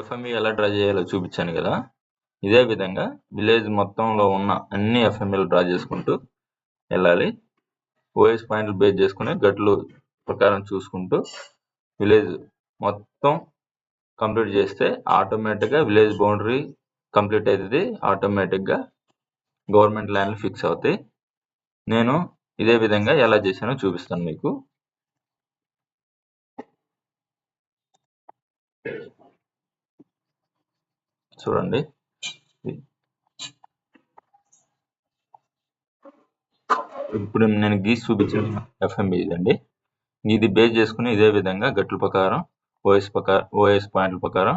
FME ఎలా draw చేయాలో చూపించాను కదా. ఇదే విధంగా విలేజ్ మొత్తంలో ఉన్న అన్ని ఎఫ్ఎంఈలు డ్రా చేసుకుంటూ వెళ్ళాలి. ఓఎస్ పాయింట్లు బేస్ చేసుకుని గట్లు ప్రకారం చూసుకుంటూ విలేజ్ మొత్తం కంప్లీట్ చేస్తే ఆటోమేటిక్గా విలేజ్ బౌండరీ కంప్లీట్ అవుతుంది ఆటోమేటిక్గా గవర్నమెంట్ ల్యాండ్లు ఫిక్స్ అవుతాయి. నేను ఇదే విధంగా ఎలా చేశానో చూపిస్తాను మీకు. చూడండి. ఇప్పుడు నేను గీసి చూపించిన ఎఫ్ఎంబి ఇదండి. ఇది బేస్ చేసుకుని ఇదే విధంగా గట్ల ప్రకారం ఓఎస్ ప్రకారం ఓఎస్ పాయింట్ల ప్రకారం.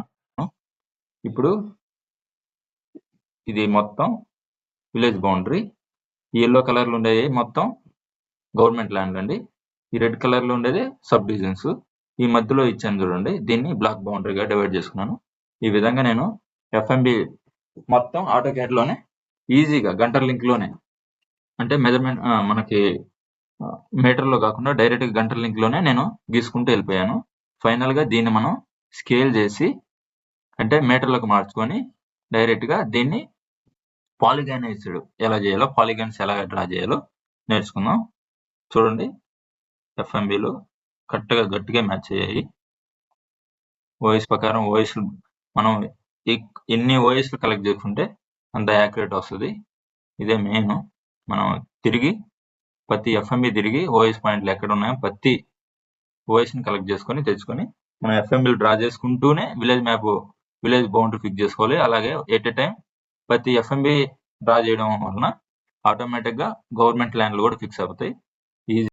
ఇప్పుడు ఇది మొత్తం విలేజ్ బౌండరీ ఈ ఎల్లో కలర్లు ఉండేది మొత్తం గవర్నమెంట్ ల్యాండ్ అండి. ఈ రెడ్ కలర్లో ఉండేది సబ్ డివిజన్స్ ఈ మధ్యలో ఇచ్చాను చూడండి. దీన్ని బ్లాక్ బౌండరీగా డివైడ్ చేసుకున్నాను. ఈ విధంగా నేను ఎఫ్ఎంబి మొత్తం ఆటో లోనే ఈజీగా గంట లింక్లోనే. అంటే మెజర్మెంట్ మనకి మీటర్లో కాకుండా డైరెక్ట్గా గంట లింక్లోనే నేను గీసుకుంటూ వెళ్ళిపోయాను. ఫైనల్గా దీన్ని మనం స్కేల్ చేసి అంటే మీటర్లకు మార్చుకొని డైరెక్ట్గా దీన్ని పాలిగాన్ ఎలా చేయాలో పాలిగాన్స్ ఎలా డ్రా చేయాలో నేర్చుకుందాం. చూడండి ఎఫ్ఎంబీలు కరెక్ట్గా గట్టిగా మ్యాచ్ అయ్యాయి. వాయిస్ ప్రకారం వాయిస్ మనం ఎన్ని ఓఎస్లు కలెక్ట్ చేసుకుంటే అంత యాక్యురేట్ వస్తుంది. ఇదే మెయిన్ మనం తిరిగి ప్రతి ఎఫ్ఎంబి తిరిగి ఓఎస్ పాయింట్లు ఎక్కడ ఉన్నాయో ప్రతి ఓఎస్ని కలెక్ట్ చేసుకొని తెచ్చుకొని మనం ఎఫ్ఎంబిలు డ్రా చేసుకుంటూనే village map village boundary fix చేసుకోవాలి. అలాగే ఎట్ ఎ టైం ప్రతి ఎఫ్ఎంబి డ్రా చేయడం వలన ఆటోమేటిక్గా గవర్నమెంట్ ల్యాండ్లు కూడా ఫిక్స్ అవుతాయి.